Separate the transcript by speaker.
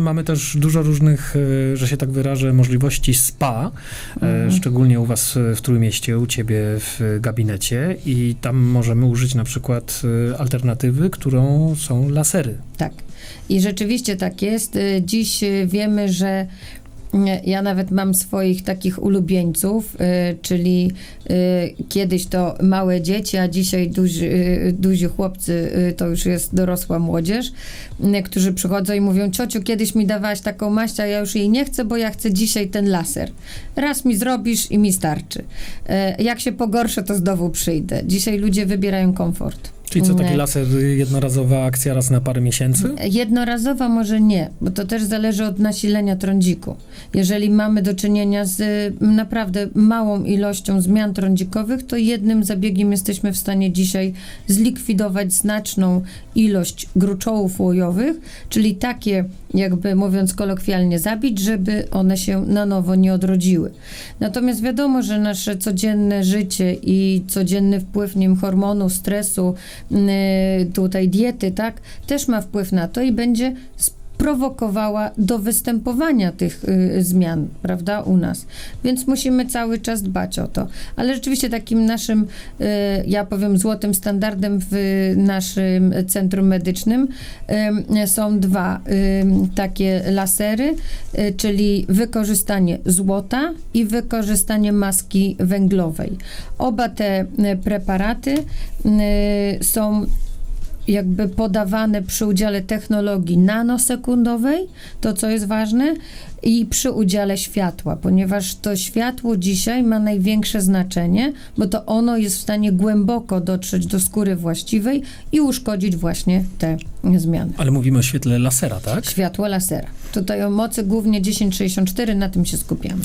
Speaker 1: Mamy też dużo różnych, e, że się tak wyrażę, możliwości spa, e,
Speaker 2: Mhm.
Speaker 1: szczególnie u Was e, w Trójmieście, u Ciebie w gabinecie i tam możemy użyć na przykład alternatywy, którą są lasery.
Speaker 2: Tak. I rzeczywiście tak jest. Dziś wiemy, że ja nawet mam swoich takich ulubieńców, y, czyli y, kiedyś to małe dzieci, a dzisiaj duzi, y, duzi chłopcy, to już jest dorosła młodzież, którzy przychodzą i mówią, ciociu, kiedyś mi dawałaś taką maść, a ja już jej nie chcę, bo ja chcę dzisiaj ten laser. Raz mi zrobisz i mi starczy. Jak się pogorszę, to znowu przyjdę. Dzisiaj ludzie wybierają komfort.
Speaker 1: Czyli co, taki laser, y, jednorazowa akcja raz na parę miesięcy?
Speaker 2: Jednorazowa może nie, bo to też zależy od nasilenia trądziku. Jeżeli mamy do czynienia z y, naprawdę małą ilością zmian trądzikowych, to jednym zabiegiem jesteśmy w stanie dzisiaj zlikwidować znaczną ilość gruczołów łojowych, czyli takie, jakby mówiąc kolokwialnie, zabić, żeby one się na nowo nie odrodziły. Natomiast wiadomo, że nasze codzienne życie i codzienny wpływ nie wiem, hormonów, stresu, tutaj diety, tak, też ma wpływ na to i będzie sprowokowała do występowania tych y, zmian, prawda, u nas. Więc musimy cały czas dbać o to. Ale rzeczywiście takim naszym, y, ja powiem, złotym standardem w naszym centrum medycznym y, są dwa y, takie lasery, y, czyli wykorzystanie złota i wykorzystanie maski węglowej. Oba te y, preparaty są jakby podawane przy udziale technologii nanosekundowej, to co jest ważne, i przy udziale światła, ponieważ to światło dzisiaj ma największe znaczenie, bo to ono jest w stanie głęboko dotrzeć do skóry właściwej i uszkodzić właśnie te zmiany.
Speaker 1: Ale mówimy o świetle lasera, tak?
Speaker 2: Światło lasera. Tutaj o mocy głównie 1064, na tym się skupiamy.